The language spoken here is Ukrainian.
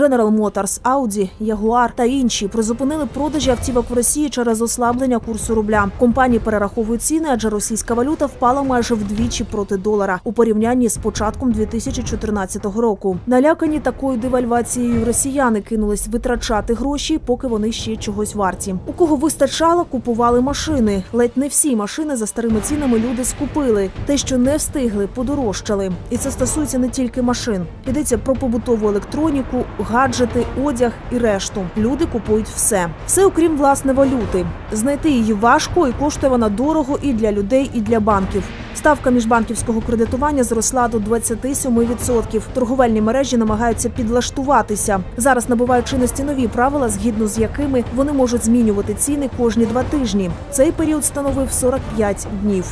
General Motors, Audi, Jaguar та інші призупинили продажі автівок в Росії через ослаблення курсу рубля. Компанії перераховують ціни, адже російська валюта впала майже вдвічі проти долара у порівнянні з початком 2014 року. Налякані такою девальвацією росіяни кинулись витрачати гроші, поки вони ще чогось варті. У кого вистачало, купували машини. Ледь не всі машини за старими цінами люди скупили. Те, що не встигли, подорожчали. І це стосується не тільки машин. Йдеться про побутову електроніку, гаджети, одяг і решту. Люди купують все. Все окрім власне валюти. Знайти її важко і коштує вона дорого і для людей, і для банків. Ставка міжбанківського кредитування зросла до 27%. Торговельні мережі намагаються підлаштуватися. Зараз набувають чинності нові правила, згідно з якими вони можуть змінювати ціни кожні два тижні. Цей період становив 45 днів.